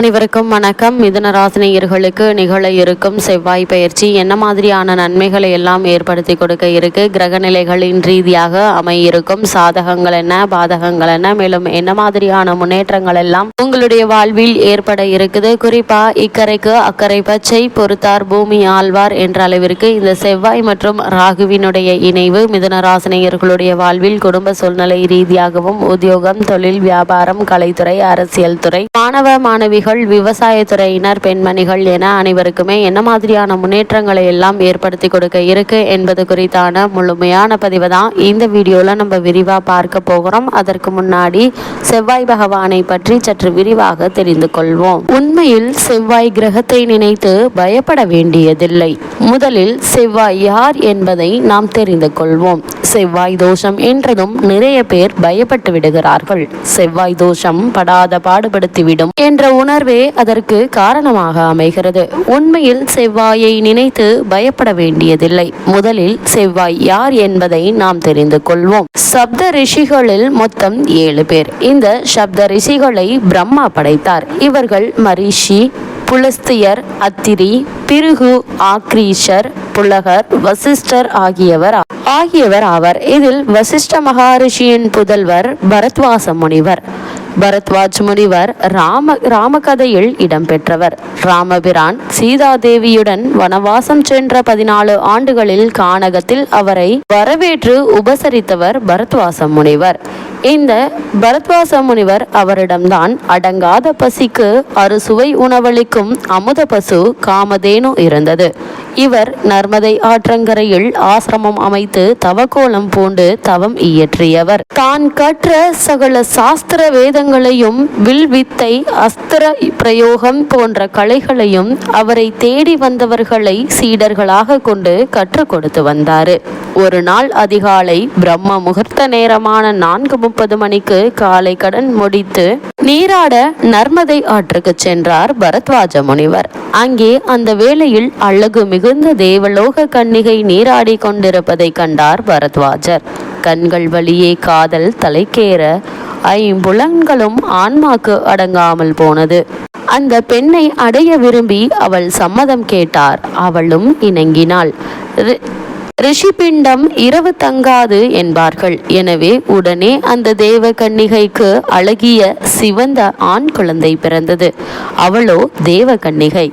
அனைவருக்கும் வணக்கம். மிதன ராசினியர்களுக்கு நிகழ இருக்கும் செவ்வாய் பயிற்சி என்ன மாதிரியான நன்மைகளை எல்லாம் ஏற்படுத்தி கொடுக்க இருக்கு? கிரக நிலைகளின் ரீதியாக அமையிருக்கும் சாதகங்கள் என்ன பாதகங்கள் என்ன மேலும் என்ன மாதிரியான முன்னேற்றங்கள் எல்லாம் உங்களுடைய வாழ்வில் ஏற்பட இருக்குது? குறிப்பா இக்கரைக்கு அக்கறை பச்சை பொறுத்தார் பூமி ஆழ்வார் என்ற அளவிற்கு இந்த செவ்வாய் மற்றும் ராகுவினுடைய இணைவு மிதன ராசினியர்களுடைய வாழ்வில் குடும்ப சூழ்நிலை ரீதியாகவும் உத்தியோகம் தொழில் வியாபாரம் கலைத்துறை அரசியல் துறை மாணவ மாணவிகள் விவசாயத்துறையினர் பெண்மணிகள் என அனைவருக்குமே என்ன மாதிரியான முன்னேற்றங்களை எல்லாம் ஏற்படுத்தி கொடுக்க இருக்கு என்பது குறித்தான முழுமையான பதிவு தான். இந்த வீடியோவில் நம்ம விரிவா பார்க்க போகிறோம். அதற்கு முன்னாடி செவ்வாய் பகவானை பற்றி சற்று விரிவாக தெரிந்து கொள்வோம். உண்மையில் செவ்வாய் கிரகத்தை நினைத்து பயப்பட வேண்டியதில்லை. முதலில் செவ்வாய் யார் என்பதை நாம் தெரிந்து கொள்வோம். செவ்வாய் தோஷம் என்றதும் நிறைய பேர் பயப்பட்டு விடுகிறார்கள். செவ்வாய் தோஷம் படாத பாடுபடுத்திவிடும் என்ற உணர்வு அதற்கு காரணமாக அமைகிறது. உண்மையில் செவ்வாயை நினைத்து பயப்பட வேண்டியதில்லை. முதலில் செவ்வாய் யார் என்பதை நாம் தெரிந்து கொள்வோம். சப்த ரிஷிகளில் மொத்தம் ஏழு பேர். இந்த சப்த ரிஷிகளை பிரம்மா படைத்தார். இவர்கள் மரிஷி புலஸ்தியர் அத்திரி பிருகு ஆக்ரீஷர் புலகர் வசிஷ்டர் ஆகியவர் ஆகியவர் ஆவர். இதில் வசிஷ்ட மகாரிஷியின் புதல்வர் பரத்வாச முனிவர். பரத்வாஜ் முனிவர் ராம ராமகதையில் இடம்பெற்றவர். ராமபிரான் சீதாதேவியுடன் வனவாசம் சென்ற பதினாலு ஆண்டுகளில் கானகத்தில் அவரை வரவேற்று உபசரித்தவர் பரத்வாச முனிவர். இந்த பரத்வாச முனிவர் அவரிடம்தான் அடங்காத பசிக்கு அறுசுவை உணவளிக்கும் அமுத பசு காமதேனு இருந்தது. இவர் நர்மதை ஆற்றங்கரையில் ஆசிரமம் அமைத்து தவக்கோலம் பூண்டு தவம் இயற்றியவர். தான் கற்ற சகல சாஸ்திர வேதங்களையும் வில் வித்தை அஸ்திர பிரயோகம் போன்ற கலைகளையும் அவரை தேடி வந்தவர்களை சீடர்களாக கொண்டு கற்றுக் கொடுத்து வந்தார். ஒரு நாள் அதிகாலை பிரம்ம முகூர்த்த நேரமான நான்கு முப்பது மணிக்கு காலை கடன் முடித்து நீராட நர்மதை ஆற்றுக்கு சென்றார் பரத்வாஜ முனிவர். அங்கே அந்த வேளையில் அழகு மிகுந்த தேவலோக கன்னிகை நீராடி கொண்டிருப்பதை கண்டார் பரத்வாஜர். கண்கள் வழியே காதல் தலைக்கேற ஐம்புலன்களும் ஆன்மாக்கு அடங்காமல் போனது. அந்த பெண்ணை அடைய விரும்பி அவள் சம்மதம் கேட்டார். அவளும் இணங்கினாள். ரிஷிபிண்டம் இரவு தங்காது என்பார்கள். எனவே உடனே அந்த தேவ கன்னிகைக்கு அழகிய சிவந்த ஆண் குழந்தை பிறந்தது. அவளோ தேவ கன்னிகை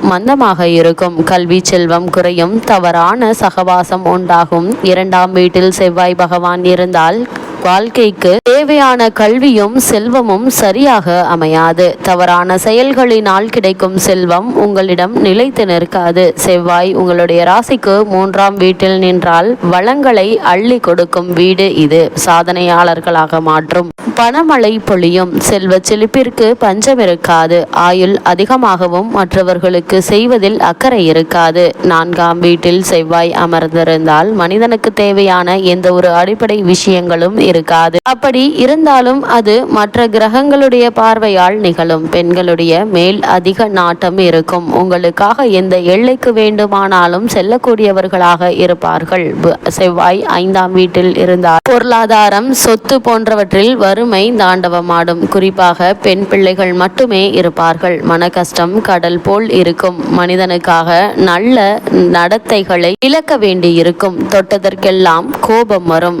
மந்தமாக இருக்கும். கல்வி செல்வம் குறையும். தவறான சகவாசம் உண்டாகும். இரண்டாம் வீட்டில் செவ்வாய் பகவான் இருந்தால் வாழ்க்கைக்கு தேவையான கல்வியும் செல்வமும் சரியாக அமையாது. தவறான செயல்களினால் கிடைக்கும் செல்வம் உங்களிடம் நிலைத்து நிற்காது. செவ்வாய் உங்களுடைய ராசிக்கு மூன்றாம் வீட்டில் நின்றால் வளங்களை அள்ளி கொடுக்கும் வீடு இது. சாதனையாளர்களாக மாற்றும். பணமழை பொழியும். செல்வ செழிப்பிற்கு பஞ்சம் இருக்காது. ஆயுள் அதிகமாகவும் மற்றவர்களுக்கு செய்வதில் அக்கறை இருக்காது. நான்காம் வீட்டில் செவ்வாய் அமர்ந்திருந்தால் மனிதனுக்கு தேவையான எந்த ஒரு அடிப்படை விஷயங்களும் இருக்காது. அப்படி இருந்தாலும் அது மற்ற கிரகங்களுடைய பார்வையால் நிகழும். பெண்களுடைய மேல் அதிக நாட்டம் இருக்கும். உங்களுக்காக எந்த எல்லைக்கு வேண்டுமானாலும் செல்லக்கூடியவர்களாக இருப்பார்கள். செவ்வாய் ஐந்தாம் வீட்டில் இருந்தால் பொருளாதாரம் சொத்து போன்றவற்றில் வறுமை தாண்டவமாடும். குறிப்பாக பெண் பிள்ளைகள் மட்டுமே இருப்பார்கள். மன கஷ்டம் கடல் போல் இருக்கும். மனிதனுக்காக நல்ல நடத்தைகளை இழக்க வேண்டியிருக்கும். தொட்டதற்கெல்லாம் கோபம் வரும்.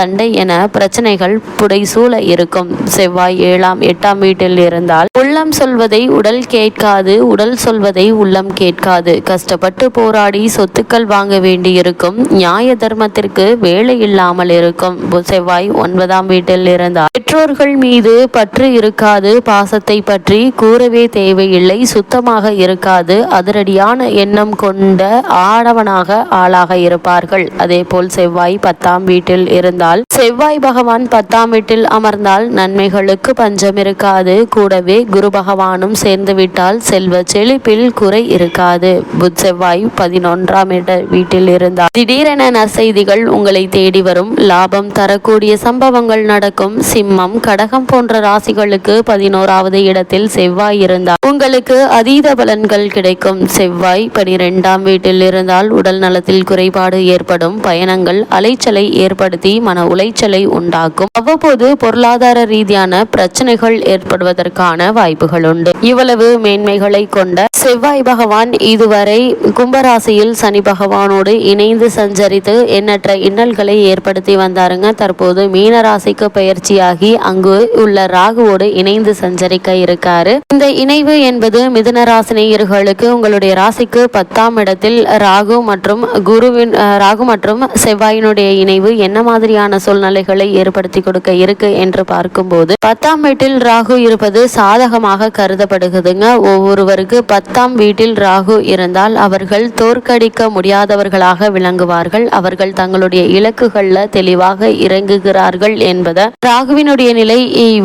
சண்டை என பிரச்சனைகள் புடைசூழ இருக்கும். செவ்வாய் ஏழாம் எட்டாம் வீட்டில் இருந்தால் உள்ளம் சொல்வதை உடல் கேட்காது உடல் சொல்வதை உள்ளம் கேட்காது. கஷ்டப்பட்டு போராடி சொத்துக்கள் வாங்க வேண்டியிருக்கும். நியாய தர்மத்திற்கு வேலை இல்லாமல் இருக்கும். செவ்வாய் ஒன்பதாம் வீட்டில் இருந்தால் பெற்றோர்கள் மீது பற்று இருக்காது. பாசத்தை பற்றி கூறவே தேவையில்லை. சுத்தமாக இருக்காது. அதிரடியான எண்ணம் கொண்ட ஆடவனாக ஆளாக இருப்பார்கள். அதேபோல் செவ்வாய் பத்தாம் வீட்டில் இருந்தால் செவ்வாய் பகவான் பத்தாம் வீட்டில் அமர்ந்தால் நன்மைகளுக்கு பஞ்சம் இருக்காது. கூடவே குரு பகவானும் சேர்ந்து விட்டால் செல்வ செழிப்பில் குறை இருக்காது. புத் செவ்வாய் பதினொன்றாம் இட வீட்டில் இருந்தால் திடீரென நற்செய்திகள் உங்களை தேடி வரும். லாபம் தரக்கூடிய சம்பவங்கள் நடக்கும். சிம்மம் கடகம் போன்ற ராசிகளுக்கு பதினோராவது இடத்தில் செவ்வாய் இருந்தால் உங்களுக்கு அதீத பலன்கள் கிடைக்கும். செவ்வாய் பனிரெண்டாம் வீட்டில் இருந்தால் உடல் நலத்தில் குறைபாடு ஏற்படும். பயணங்கள் அலைச்சலை ஏற்படுத்தி மன உளைச்சலை உண்டாக்கும். அவ்வப்போது பொருளாதார ரீதியான பிரச்சனைகள் ஏற்படுவதற்கான வாய்ப்பு வாய்ப்புகள் உண்டு. இவ்வளவு மேன்மைகளை கொண்ட செவ்வாய் பகவான் இதுவரை கும்பராசியில் சனி பகவானோடு இணைந்து சஞ்சரித்து எண்ணற்ற இன்னல்களை ஏற்படுத்தி வந்தாருங்க. தற்போது மீனராசிக்கு பயிற்சியாகி அங்கு உள்ள ராகுவோடு இணைந்து சஞ்சரிக்க இருக்காரு. இந்த இணைவு என்பது மிதுன ராசினியர்களுக்கு உங்களுடைய ராசிக்கு பத்தாம் இடத்தில் ராகு மற்றும் குருவின் ராகு மற்றும் செவ்வாயினுடைய இணைவு என்ன மாதிரியான சூழ்நிலைகளை ஏற்படுத்தி கொடுக்க இருக்கு என்று பார்க்கும்போது பத்தாம் வீட்டில் ராகு இருப்பது சாதகமாக கருதப்படுகிறதுங்க ஒவ்வொருவருக்கு பத்து பத்தாம் வீட்டில் ராகு இருந்தால் அவர்கள் தோற்கடிக்க முடியாதவர்களாக விளங்குவார்கள். அவர்கள் தங்களுடைய இலக்குகள்ல தெளிவாக இறங்குகிறார்கள் என்பதை ராகுவினுடைய நிலை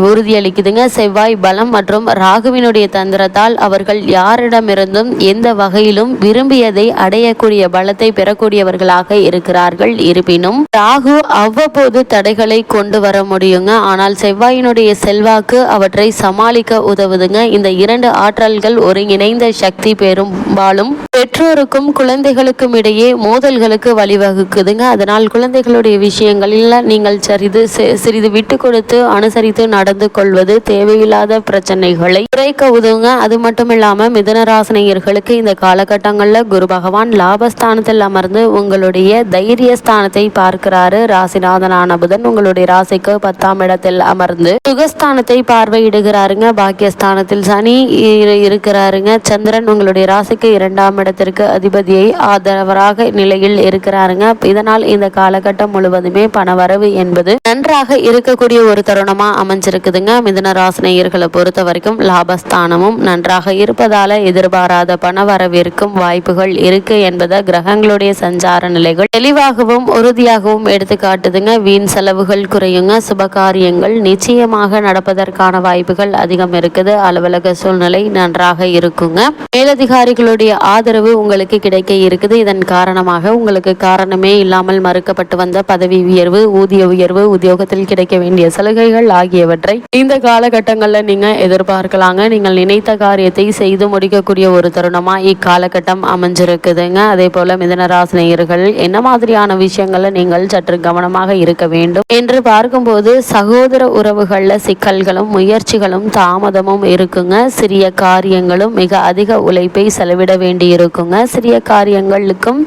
உறுதியளிக்குதுங்க. செவ்வாய் பலம் மற்றும் ராகுவினுடைய தந்திரத்தால் அவர்கள் யாரிடமிருந்தும் எந்த வகையிலும் விரும்பியதை அடையக்கூடிய பலத்தை பெறக்கூடியவர்களாக இருக்கிறார்கள். இருப்பினும் ராகு அவ்வப்போது தடைகளை கொண்டு வர முடியுங்க. ஆனால் செவ்வாயினுடைய செல்வாக்கு அவற்றை சமாளிக்க உதவுதுங்க. இந்த இரண்டு ஆற்றல்கள் ஒருங்கிணைந்த சக்தி பெரும்பாலும் பெற்றோருக்கும் குழந்தைகளுக்கும் இடையே மோதல்களுக்கு வழிவகுக்குதுங்க. அதனால் குழந்தைகளுடைய விஷயங்களில் நீங்கள் சரிது சிறிது விட்டு கொடுத்து அனுசரித்து நடந்து கொள்வது தேவையில்லாத பிரச்சனைகளை குறைக்க உதவுங்க அது மட்டும் இல்லாமல் மிதனராசினியர்களுக்கு இந்த காலகட்டங்களில் குரு பகவான் லாபஸ்தானத்தில் அமர்ந்து உங்களுடைய தைரிய ஸ்தானத்தை பார்க்கிறாரு. ராசிநாதனான புதன் உங்களுடைய ராசிக்கு பத்தாம் இடத்தில் அமர்ந்து சுகஸ்தானத்தை பார்வையிடுகிறாருங்க. பாக்கியஸ்தானத்தில் சனி இரு- இருக்கிறாருங்க. சந்திரன் உங்களுடைய ராசிக்கு இரண்டாம் இடத்திற்கு அதிபதியை ஆதரவராக நிலையில் இருக்கிறாருங்க. இதனால் இந்த காலகட்டம் முழுவதுமே பணவரவு என்பது நன்றாக இருக்கக்கூடிய ஒரு தருணமா அமைஞ்சிருக்குதுங்க. மிதன ராசினியர்களை பொறுத்த வரைக்கும் லாபஸ்தானமும் நன்றாக இருப்பதால எதிர்பாராத பணவரவிற்கும் வாய்ப்புகள் இருக்கு என்பதை கிரகங்களுடைய சஞ்சார நிலைகள் தெளிவாகவும் உறுதியாகவும் எடுத்து காட்டுதுங்க. வீண் செலவுகள் குறையுங்க. சுபகாரியங்கள் நிச்சயமாக நடப்பதற்கான வாய்ப்புகள் அதிகம் இருக்குது. அலுவலக சூழ்நிலை நன்றாக இருக்குங்க. மேலதிகாரிகளுடைய ஆதரவு உங்களுக்கு கிடைக்க இருக்குது. இதன் காரணமாக உங்களுக்கு காரணமே இல்லாமல் மறுக்கப்பட்டு வந்த பதவி உயர்வு ஊதிய உயர்வு உத்தியோகத்தில் கிடைக்க வேண்டிய சலுகைகள் ஆகியவற்றை இந்த காலகட்டங்களில் நீங்க எதிர்பார்க்கலாங்க. நீங்கள் நினைத்த காரியத்தை செய்து முடிக்கக்கூடிய ஒரு தருணமாக இக்காலகட்டம் அமைஞ்சிருக்குதுங்க. அதே போல மிதனராசினியர்கள் என்ன மாதிரியான விஷயங்களை நீங்கள் சற்று கவனமாக இருக்க வேண்டும் என்று பார்க்கும்போது சகோதர உறவுகளில் சிக்கல்களும் முயற்சிகளும் தாமதமும் இருக்குங்க. சிறிய காரியங்களும் மிக அதிக உழைப்பை செலவிட வேண்டியிருக்கும். வேண்டியிருக்குங்க சிறிய காரியங்களுக்கும்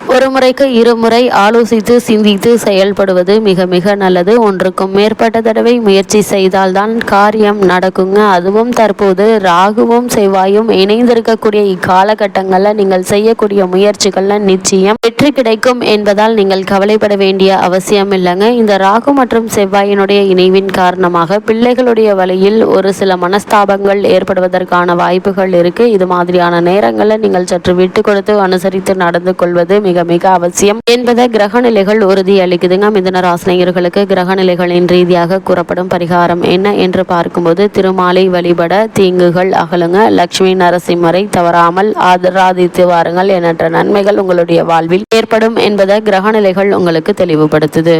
ஒரு முறைக்கு இருமுறை ஆலோசித்து சிந்தித்து செயல்படுவது மிக மிக நல்லது. ஒன்றுக்கும் மேற்பட்ட தடவை முயற்சி செய்தால்தான் காரியம் நடக்குங்க. அதுவும் தற்போது ராகுவும் செவ்வாயும் இணைந்திருக்கக்கூடிய இக்காலகட்டங்களில் நீங்கள் செய்யக்கூடிய முயற்சிகள்ல நிச்சயம் வெற்றி கிடைக்கும் என்பதால் நீங்கள் கவலைப்பட வேண்டிய அவசியம் இல்லைங்க. இந்த ராகு மற்றும் செவ்வாயினுடைய இணைவின் காரணமாக பிள்ளைகளுடைய வழியில் ஒரு சில மனஸ்தாபங்கள் ஏற்படுவதற்கான வாய்ப்புகள் இருக்கு. இது மாதிரியான நேரங்களில் நீங்கள் சற்று விட்டு கொடுத்து அனுசரித்து நடந்து கொள்வது மிக மிக அவசியம் என்பதை கிரக நிலைகள் உறுதி அளிக்குதுங்க மிதன ராசினியர்களுக்கு கிரக நிலைகளின் ரீதியாக கூறப்படும் பரிகாரம் என்ன என்று பார்க்கும்போது திருமாலை வழிபட தீங்குகள் அகலுங்க. லட்சுமி நரசிம்மரை தவறாமல் ஆதராதித்து வாருங்கள் எண்ணற்ற நன்மைகள் உங்களுடைய வாழ்வில் ஏற்படும் என்பதை கிரக நிலைகள் உங்களுக்கு தெளிவுபடுத்துது.